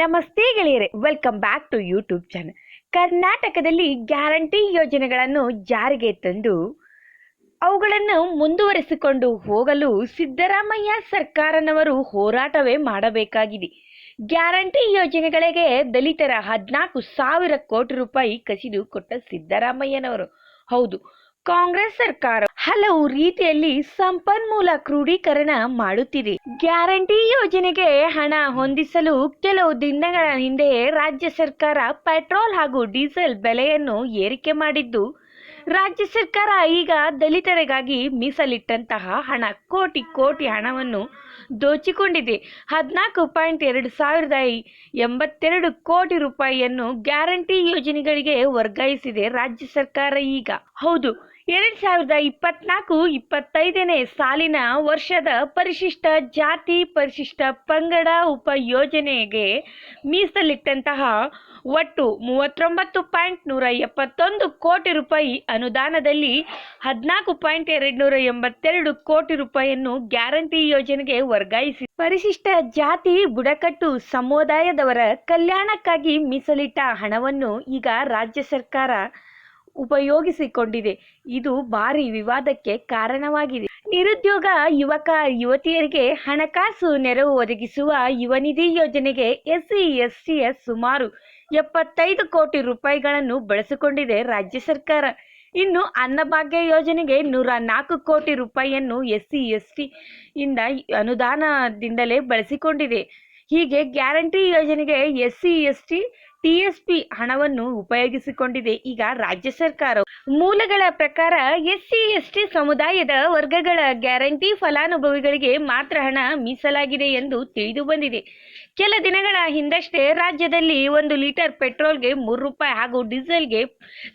ನಮಸ್ತೆ ಗೆಳೆಯರೆ welcome back to YouTube channel ಕರ್ನಾಟಕದಲ್ಲಿ ಗ್ಯಾರಂಟಿ ಯೋಜನೆಗಳನ್ನು ಜಾರಿಗೆ ತಂದು ಅವುಗಳನ್ನು ಮುಂದುವರೆಸಿಕೊಂಡು ಹೋಗಲು ಸಿದ್ದರಾಮಯ್ಯ ಸರ್ಕಾರನವರು ಹೋರಾಟವೇ ಮಾಡಬೇಕಾಗಿದೆ. ಗ್ಯಾರಂಟಿ ಯೋಜನೆಗಳಿಗೆ ದಲಿತರ ಹದಿನಾಲ್ಕು ಸಾವಿರ ಕೋಟಿ ರೂಪಾಯಿ ಕಸಿದು ಕೊಟ್ಟ ಸಿದ್ದರಾಮಯ್ಯನವರು. ಹೌದು ಕಾಂಗ್ರೆಸ್ ಸರ್ಕಾರ ಹಲವು ರೀತಿಯಲ್ಲಿ ಸಂಪನ್ಮೂಲ ಕ್ರೋಢೀಕರಣ ಮಾಡುತ್ತಿದೆ. ಗ್ಯಾರಂಟಿ ಯೋಜನೆಗೆ ಹಣ ಹೊಂದಿಸಲು ಕೆಲವು ದಿನಗಳ ಹಿಂದೆ ರಾಜ್ಯ ಸರ್ಕಾರ ಪೆಟ್ರೋಲ್ ಹಾಗೂ ಡೀಸೆಲ್ ಬೆಲೆಯನ್ನು ಏರಿಕೆ ಮಾಡಿದ್ದು, ರಾಜ್ಯ ಸರ್ಕಾರ ಈಗ ದಲಿತರಿಗಾಗಿ ಮೀಸಲಿಟ್ಟಂತಹ ಹಣ, ಕೋಟಿ ಕೋಟಿ ಹಣವನ್ನು ದೋಚಿಕೊಂಡಿದೆ. ಹದಿನಾಲ್ಕು ಪಾಯಿಂಟ್ ಎರಡು ಸಾವಿರದ ಎಂಬತ್ತೆರಡು ಕೋಟಿ ರೂಪಾಯಿಯನ್ನು ಗ್ಯಾರಂಟಿ ಯೋಜನೆಗಳಿಗೆ ವರ್ಗಾಯಿಸಿದೆ ರಾಜ್ಯ ಸರ್ಕಾರ ಈಗ. ಹೌದು ಎರಡ್ ಸಾವಿರದ ಇಪ್ಪತ್ನಾಲ್ಕು ಇಪ್ಪತ್ತೈದನೇ ಸಾಲಿನ ವರ್ಷದ ಪರಿಶಿಷ್ಟ ಜಾತಿ ಪರಿಶಿಷ್ಟ ಪಂಗಡ ಉಪ ಯೋಜನೆಗೆ ಮೀಸಲಿಟ್ಟಂತಹ ಒಟ್ಟು ಮೂವತ್ತೊಂಬತ್ತು ಪಾಯಿಂಟ್ ನೂರ ಎಪ್ಪತ್ತೊಂದು ಕೋಟಿ ರೂಪಾಯಿ ಅನುದಾನದಲ್ಲಿ ಹದಿನಾಲ್ಕು ಪಾಯಿಂಟ್ ಎರಡು ನೂರ ಎಂಬತ್ತೆರಡು ಕೋಟಿ ರೂಪಾಯಿಯನ್ನು ಗ್ಯಾರಂಟಿ ಯೋಜನೆಗೆ ವರ್ಗಾಯಿಸಿ ಪರಿಶಿಷ್ಟ ಜಾತಿ ಬುಡಕಟ್ಟು ಸಮುದಾಯದವರ ಕಲ್ಯಾಣಕ್ಕಾಗಿ ಮೀಸಲಿಟ್ಟ ಹಣವನ್ನು ಈಗ ರಾಜ್ಯ ಸರ್ಕಾರ ಉಪಯೋಗಿಸಿಕೊಂಡಿದೆ. ಇದು ಭಾರಿ ವಿವಾದಕ್ಕೆ ಕಾರಣವಾಗಿದೆ. ನಿರುದ್ಯೋಗ, ಯುವಕ, ಯುವತಿಯರಿಗೆ ಹಣಕಾಸು ನೆರವು ಒದಗಿಸುವ ಯುವನಿಧಿ ಯೋಜನೆಗೆ ಎಸ್ಸಿ ಎಸ್ಟಿಯ ಸುಮಾರು ಎಪ್ಪತ್ತೈದು ಕೋಟಿ ರೂಪಾಯಿಗಳನ್ನು ಬಳಸಿಕೊಂಡಿದೆ ರಾಜ್ಯ ಸರ್ಕಾರ. ಇನ್ನು ಅನ್ನಭಾಗ್ಯ ಯೋಜನೆಗೆ ನೂರ ನಾಲ್ಕು ಕೋಟಿ ರೂಪಾಯಿಯನ್ನು ಎಸ್ಸಿ, ಎಸ್ಟಿ ಇಂದ ಅನುದಾನದಿಂದಲೇ ಬಳಸಿಕೊಂಡಿದೆ. ಹೀಗೆ ಗ್ಯಾರಂಟಿ ಯೋಜನೆಗೆ ಎಸ್ಸಿ, ಎಸ್ಟಿ ಟಿಎಸ್ಪಿ ಹಣವನ್ನು ಉಪಯೋಗಿಸಿಕೊಂಡಿದೆ. ಈಗ ರಾಜ್ಯ ಸರ್ಕಾರ ಮೂಲಗಳ ಪ್ರಕಾರ ಎಸ್ಸಿ, ಎಸ್ಟಿ ಸಮುದಾಯದ ವರ್ಗಗಳ ಗ್ಯಾರಂಟಿ ಫಲಾನುಭವಿಗಳಿಗೆ ಮಾತ್ರ ಹಣ ಮೀಸಲಾಗಿದೆ ಎಂದು ತಿಳಿದು ಬಂದಿದೆ. ಕೆಲ ದಿನಗಳ ಹಿಂದಷ್ಟೇ ರಾಜ್ಯದಲ್ಲಿ ಒಂದು ಲೀಟರ್ ಪೆಟ್ರೋಲ್ಗೆ ಮೂರು ರೂಪಾಯಿ ಹಾಗೂ ಡೀಸೆಲ್ಗೆ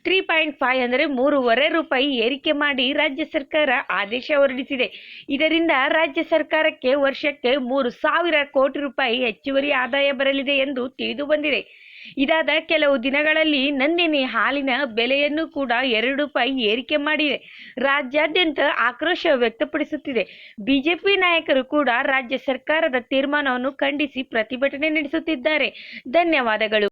ತ್ರೀ ಪಾಯಿಂಟ್ ಫೈವ್ ಅಂದರೆ ಮೂರುವರೆ ರೂಪಾಯಿ ಏರಿಕೆ ಮಾಡಿ ರಾಜ್ಯ ಸರ್ಕಾರ ಆದೇಶ ಹೊರಡಿಸಿದೆ. ಇದರಿಂದ ರಾಜ್ಯ ಸರ್ಕಾರಕ್ಕೆ ವರ್ಷಕ್ಕೆ ಮೂರು ಸಾವಿರ ಕೋಟಿ ರೂಪಾಯಿ ಹೆಚ್ಚುವರಿ ಆದಾಯ ಬರಲಿದೆ ಎಂದು ತಿಳಿದು ಬಂದಿದೆ. ಇದಾದ ಕೆಲವು ದಿನಗಳಲ್ಲಿ ನಂದಿನಿ ಹಾಲಿನ ಬೆಲೆಯನ್ನು ಕೂಡ ಎರಡು ರೂಪಾಯಿ ಏರಿಕೆ ಮಾಡಿದೆ. ರಾಜ್ಯಾದ್ಯಂತ ಆಕ್ರೋಶ ವ್ಯಕ್ತಪಡಿಸುತ್ತಿದೆ. ಬಿಜೆಪಿ ನಾಯಕರು ಕೂಡ ರಾಜ್ಯ ಸರ್ಕಾರದ ತೀರ್ಮಾನವನ್ನು ಖಂಡಿಸಿ ಪ್ರತಿಭಟನೆ ನಡೆಸುತ್ತಿದ್ದಾರೆ. ಧನ್ಯವಾದಗಳು.